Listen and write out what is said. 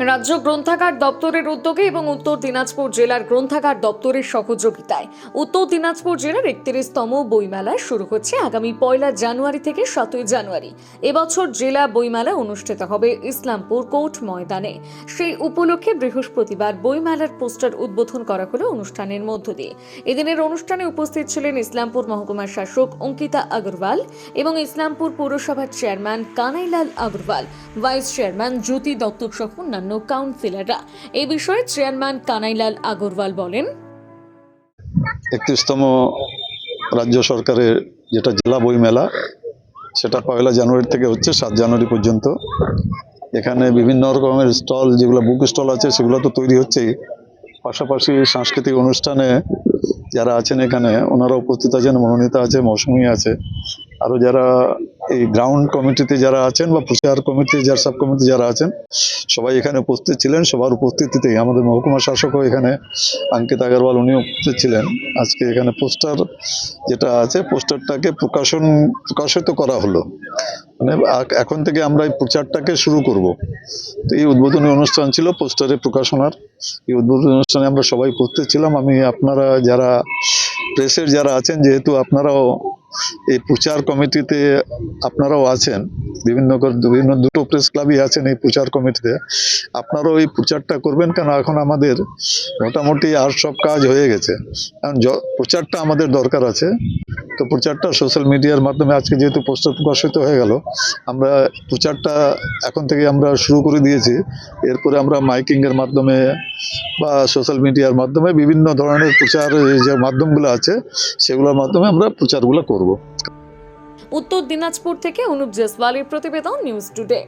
রাজ্য গ্রন্থাগার দপ্তরের উদ্যোগে এবং উত্তর দিনাজপুর জেলার গ্রন্থাগার দপ্তরের সহযোগিতায়। উত্তর দিনাজপুর জেলার একত্রিশতম বইমেলা শুরু হচ্ছে আগামী পয়লা জানুয়ারি থেকে সাতই জানুয়ারি। এবছর জেলা বইমেলা অনুষ্ঠিত হবে ইসলামপুর কোর্ট ময়দানে। সেই উপলক্ষে বৃহস্পতিবার বইমেলার পোস্টার উদ্বোধন করা হলো অনুষ্ঠানের মধ্য দিয়ে। এদিনের অনুষ্ঠানে উপস্থিত ছিলেন ইসলামপুর মহকুমার শাসক অঙ্কিতা আগরওয়াল এবং ইসলামপুর পৌরসভার chairman Kanailal Agarwal, vice chairman Jyoti দত্তক সহ অন্যান্য কাউন্সিলররা। এই বিষয়ে চেয়ারম্যান কানাইলাল আগরওয়াল বলেন, একত্রিশতম রাজ্য সরকারের যেটা জেলা বই মেলা সেটা পয়লা জানুয়ারি থেকে হচ্ছে সাত জানুয়ারি পর্যন্ত। এখানে বিভিন্ন রকমের স্টল, যেগুলো বুক স্টল আছে, সেগুলো তো তৈরি হচ্ছেই। পাশাপাশি সাংস্কৃতিক অনুষ্ঠানে যারা আছেন এখানে ওনারা উপস্থিত আছেন, মনোনীতা আছে, মৌসুমী আছে। আরও যারা এই গ্রাউন্ড কমিটিতে যারা আছেন বা প্রচার কমিটি যারা সাব কমিটি যারা আছেন, সবাই এখানে উপস্থিত ছিলেন। সবার উপস্থিতিতেই আমাদের মহকুমা শাসকও এখানে অঙ্কিত আগরওয়াল উনিও উপস্থিত ছিলেন। আজকে এখানে পোস্টার যেটা আছে, পোস্টারটাকে প্রকাশন, প্রকাশিত করা হলো। মানে এখন থেকে আমরা এই প্রচারটাকে শুরু করব। তো এই উদ্বোধনী অনুষ্ঠান ছিল পোস্টারে প্রকাশনার এই উদ্বোধনী অনুষ্ঠানে আমরা সবাই উপস্থিত ছিলাম। আমি, আপনারা যারা প্রেসের যারা আছেন, যেহেতু আপনারাও এই প্রচার কমিটিতে আপনারাও আছেন, বিভিন্ন বিভিন্ন দুটো প্রেস ক্লাবই আছেন এই প্রচার কমিটিতে। আপনারাও এই প্রচারটা করবেন কেন? এখন আমাদের মোটামুটি আর সব কাজ হয়ে গেছে। কারণ প্রচারটা আমাদের দরকার আছে। তো প্রচারটা সোশ্যাল মিডিয়ার মাধ্যমে আজকে যেহেতু পোস্টার প্রকাশিত হয়ে গেল, আমরা প্রচারটা এখন থেকে আমরা শুরু করে দিয়েছি। এরপরে আমরা মাইকিংয়ের মাধ্যমে বা সোশ্যাল মিডিয়ার মাধ্যমে বিভিন্ন ধরনের প্রচার যে মাধ্যমগুলো আছে, সেগুলোর মাধ্যমে আমরা প্রচারগুলো করব। উত্তর দিনাজপুর থেকে অনুপ জেসওয়ালের প্রতিবেদন নিউজ টুডে।